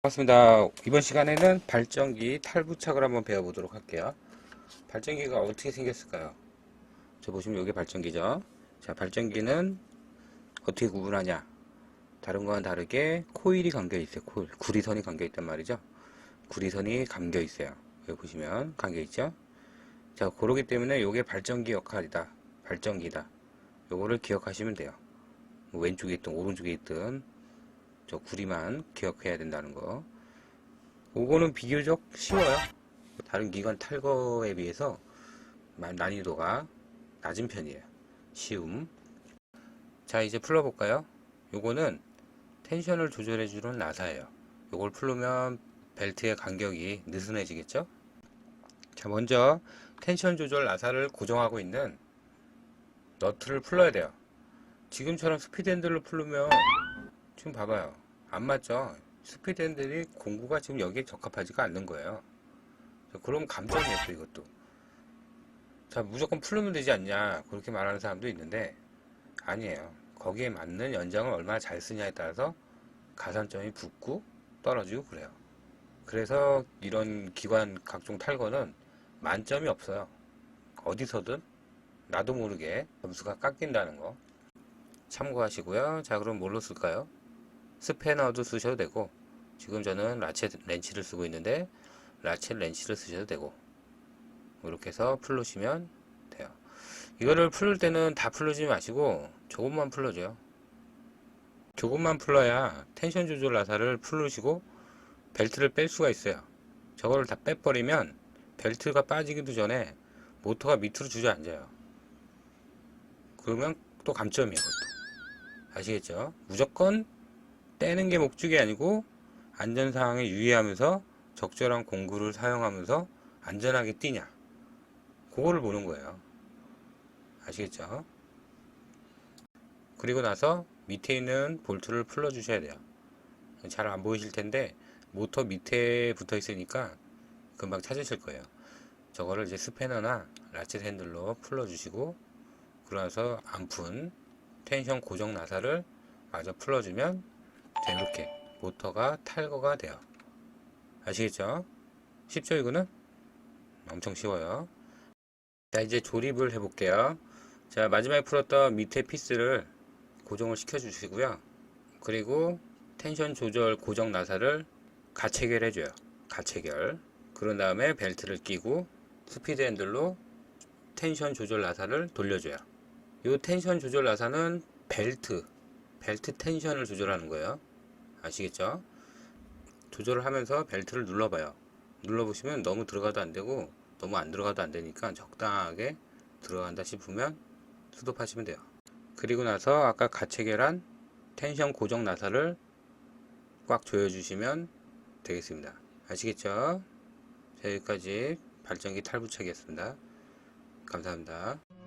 반갑습니다. 이번 시간에는 발전기 탈부착을 한번 배워보도록 할게요. 발전기가 어떻게 생겼을까요? 저 보시면 이게 발전기죠. 자, 발전기는 어떻게 구분하냐? 다른 거와는 다르게 코일이 감겨 있어요. 코일. 구리선이 감겨 있단 말이죠. 구리선이 감겨 있어요. 여기 보시면 감겨 있죠. 자, 그러기 때문에 이게 발전기 역할이다. 발전기다. 요거를 기억하시면 돼요. 뭐 왼쪽에 있든 오른쪽에 있든 저 구리만 기억해야 된다는 거. 요거는 비교적 쉬워요. 다른 기관 탈거에 비해서 마- 난이도가 낮은 편이에요. 쉬움. 자, 이제 풀어볼까요? 요거는 텐션을 조절해주는 나사예요. 요걸 풀면 벨트의 간격이 느슨해지겠죠? 자, 먼저 텐션 조절 나사를 고정하고 있는 너트를 풀러야 돼요. 지금처럼 스피드 핸들로 풀면 지금 봐봐요. 안 맞죠? 스피드 핸들이 공구가 지금 여기에 적합하지가 않는 거예요. 자, 그럼 감점이에요, 또 이것도. 자, 무조건 풀면 되지 않냐, 그렇게 말하는 사람도 있는데, 아니에요. 거기에 맞는 연장을 얼마나 잘 쓰냐에 따라서 가산점이 붙고 떨어지고 그래요. 그래서 이런 기관 각종 탈거는 만점이 없어요. 어디서든 나도 모르게 점수가 깎인다는 거 참고하시고요. 자, 그럼 뭘로 쓸까요? 스패너도 쓰셔도 되고 지금 저는 라쳇 렌치를 쓰고 있는데 라쳇 렌치를 쓰셔도 되고 이렇게 해서 풀으시면 돼요. 이거를 풀을 때는 다 풀지 마시고 조금만 풀어줘요. 조금만 풀어야 텐션 조절 나사를 풀으시고 벨트를 뺄 수가 있어요. 저거를 다 빼버리면 벨트가 빠지기도 전에 모터가 밑으로 주저앉아요. 그러면 또 감점이에요. 아시겠죠? 무조건 떼는 게 목적이 아니고 안전사항에 유의하면서 적절한 공구를 사용하면서 안전하게 뛰냐. 그거를 보는 거예요. 아시겠죠? 그리고 나서 밑에 있는 볼트를 풀어 주셔야 돼요. 잘 안 보이실 텐데 모터 밑에 붙어 있으니까 금방 찾으실 거예요. 저거를 이제 스패너나 라쳇 핸들로 풀어 주시고 그러나서 안 푼 텐션 고정 나사를 마저 풀어주면 자, 이렇게 모터가 탈거가 돼요. 아시겠죠? 쉽죠 이거는? 엄청 쉬워요. 자 이제 조립을 해 볼게요. 자 마지막에 풀었던 밑에 피스를 고정을 시켜 주시고요. 그리고 텐션 조절 고정 나사를 가체결 해줘요. 가체결. 그런 다음에 벨트를 끼고 스피드 핸들로 텐션 조절 나사를 돌려줘요. 이 텐션 조절 나사는 벨트, 벨트 텐션을 조절하는 거예요. 아시겠죠? 조절을 하면서 벨트를 눌러봐요. 눌러보시면 너무 들어가도 안 되고 너무 안 들어가도 안 되니까 적당하게 들어간다 싶으면 스톱하시면 돼요. 그리고 나서 아까 가체결한 텐션 고정 나사를 꽉 조여주시면 되겠습니다. 아시겠죠? 자, 여기까지 발전기 탈부착이었습니다. 감사합니다.